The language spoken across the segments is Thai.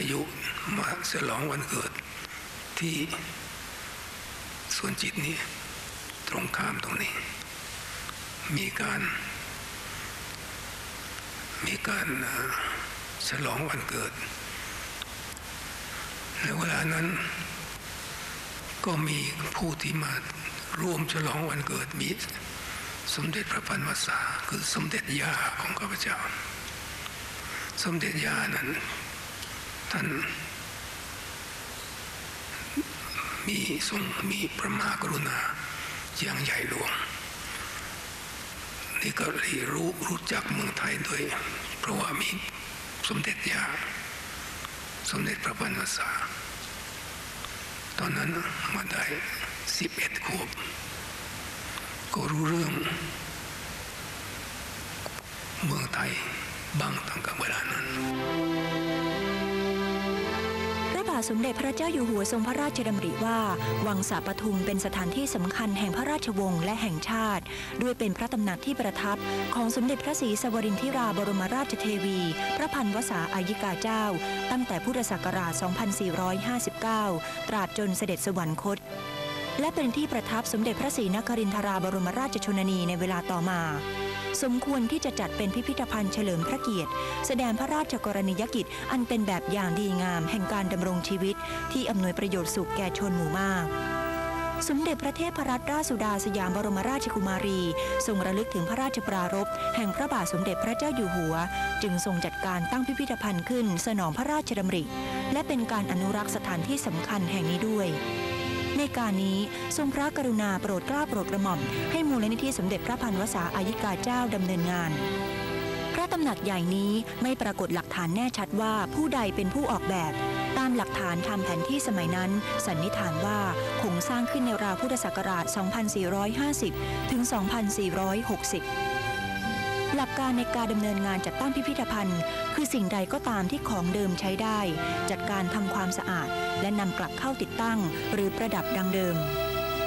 อายุมาฉลองวันเกิดที่ส่วนจิตนี้ตรงข้ามตรงนี้ มีการมีการฉลองวันเกิดในเวลานั้น ก็มีผู้ที่มาร่วมฉลองวันเกิดมีสมเด็จพระพันวษาคือสมเด็จย่าของข้าพเจ้า สมเด็จย่านั้น ท่านมีทรงมีพระมหากรุณาอย่างใหญ่หลวง นี่ก็เลยรู้รู้จักเมืองไทยด้วย เพราะว่ามีสมเด็จยา สมเด็จพระพันวษา ตอนนั้นมาได้สิบเอ็ดขวบ ก็รู้เรื่อง เมืองไทยบ้างตั้งแต่เวลานั้นาทสมเด็จพระเจ้าอยู่หัวทรงพระราชดำริว่า วังสาปทุมเป็นสถานที่สำคัญแห่งพระราชวงศ์และแห่งชาติ ด้วยเป็นพระตำหนักที่ประทับ ของสมเด็จพระศรีสวรินทิราบรมราชเทวี พระพันวษาอายิกาเจ้า ตั้งแต่พุทธศักราช 2459 ตราบจนเสด็จสวรรคต และเป็นที่ประทับสมเด็จพระศรีนครินทราบรมราชชนนีในเวลาต่อมา สมควรที่จะจัดเป็นพิพิธภัณฑ์เฉลิมพระเกียรติ แสดงพระราชกรณียกิจ อันเป็นแบบอย่างดีงาม แห่งการดำรงชีวิต ที่อำนวยประโยชน์สุขแก่ชนหมู่มากสมเด็จพระเทพรัตนราชสุดาสยามบรมราชกุมารี ทรงระลึกถึงพระราชปรารภแห่งพระบาทสมเด็จพระเจ้าอยู่หัว จึงทรงจัดการตั้งพิพิธภัณฑ์ขึ้น สนองพระราชดำริ และเป็นการอนุรักษ์สถานที่สำคัญแห่งนี้ด้วย ในการนี้ทรงพระกรุณาโปรดกล้าโปรดกระหม่อม ให้มูลนิธิสมเด็จพระพันวษาอายิกาเจ้าดำเนินงานพระตำหนักใหญ่นี้ไม่ปรากฏหลักฐานแน่ชัดว่าผู้ใดเป็นผู้ออกแบบ ตามหลักฐานทำแผนที่สมัยนั้น สันนิษฐานว่าคงสร้างขึ้นในราวพุทธศักราช 2450 ถึง 2460 หลักการในการดำเนินงานจัดตั้งพิพิธภัณฑ์ คือสิ่งใดก็ตามที่ของเดิมใช้ได้ จัดการทำความสะอาด และนำกลับเข้าติดตั้ง หรือประดับดังเดิม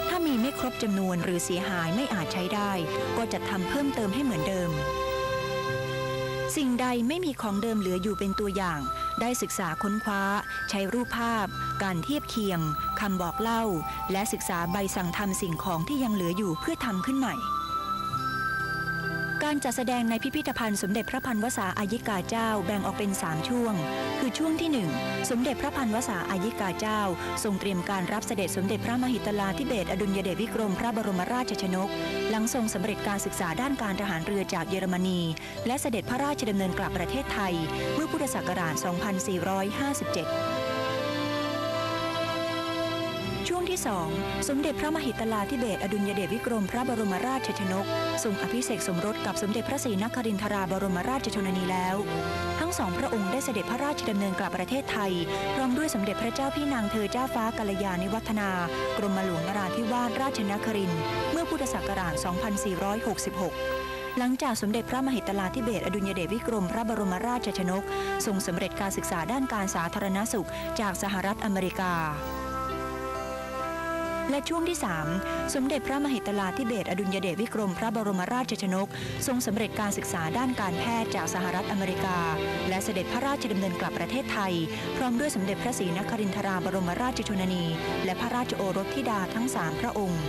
ถ้ามีไม่ครบจำนวนหรือเสียหายไม่อาจใช้ได้ ก็จะทำเพิ่มเติมให้เหมือนเดิม สิ่งใดไม่มีของเดิมเหลืออยู่เป็นตัวอย่าง ได้ศึกษาค้นคว้า ใช้รูปภาพ การเทียบเคียงคำบอกเล่า และศึกษาใบสั่งทำสิ่งของที่ยังเหลืออยู่เพื่อทำขึ้นใหม่ การจัดแสดงในพิพิธภัณฑ์สมเด็จพระพันวษาอายิกาเจ้าแบ่งออกเป็น 3 ช่วง คือช่วงที่ 1 สมเด็จพระพันวษาอายิกาเจ้า ทรงเตรียมการรับเสด็จสมเด็จพระมหิตลาธิเบศอดุลยเดชวิกรมพระบรมราชชนก หลังทรงสำเร็จการศึกษาด้านการทหารเรือจากเยอรมนี และเสด็จพระราชดำเนินกลับประเทศไทย เมื่อพุทธศักราช 2457 ช่วงที่2สมเด็จพระมหิตลาธิเบศรอดุลยเดชวิกรมพระบรมราชชนกทรงอภิเษกสมรสกับสมเด็จพระศรีนครินทราบรมราชชนนีแล้ว ทั้งสองพระองค์ได้เสด็จพระราชดำเนินกลับประเทศไทย พร้อมด้วยสมเด็จพระเจ้าพี่นางเธอเจ้าฟ้ากัลยาณิวัฒนา กรมหลวงนราธิวาสราชนครินเมื่อพุทธศักราช 2466หลังจากสมเด็จพระมหิตลาธิเบศรอดุลยเดชวิกรมพระบรมราชชนกทรงสำเร็จการศึกษาด้านการสาธารณสุขจากสหรัฐอเมริกา และช่วงที่ 3 สมเด็จพระมหิตลาธิเบศอดุลยเดชวิกรมพระบรมราชชนก ทรงสำเร็จการศึกษาด้านการแพทย์จากสหรัฐอเมริกา และเสด็จพระราชดำเนินกลับประเทศไทย พร้อมด้วยสมเด็จพระศรีนครินทราบรมราชชนนี และพระราชโอรสธิดาทั้งสามพระองค์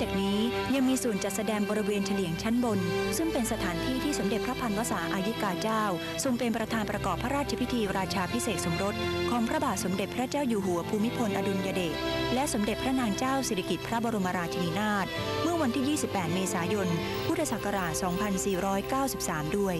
จากนี้ยังมีส่วนจัดแสดงบริเวณเฉลียงชั้นบน ซึ่งเป็นสถานที่ที่สมเด็จพระพันวษาอายิกาเจ้า ทรงเป็นประธานประกอบพระราชพิธีราชาพิเศษสมรส ของพระบาทสมเด็จพระเจ้าอยู่หัวภูมิพลอดุลยเดชและสมเด็จพระนางเจ้าสิริกิติ์พระบรมราชินีนาถเมื่อวันที่ 28 เมษายน พุทธศักราช 2493 ด้วย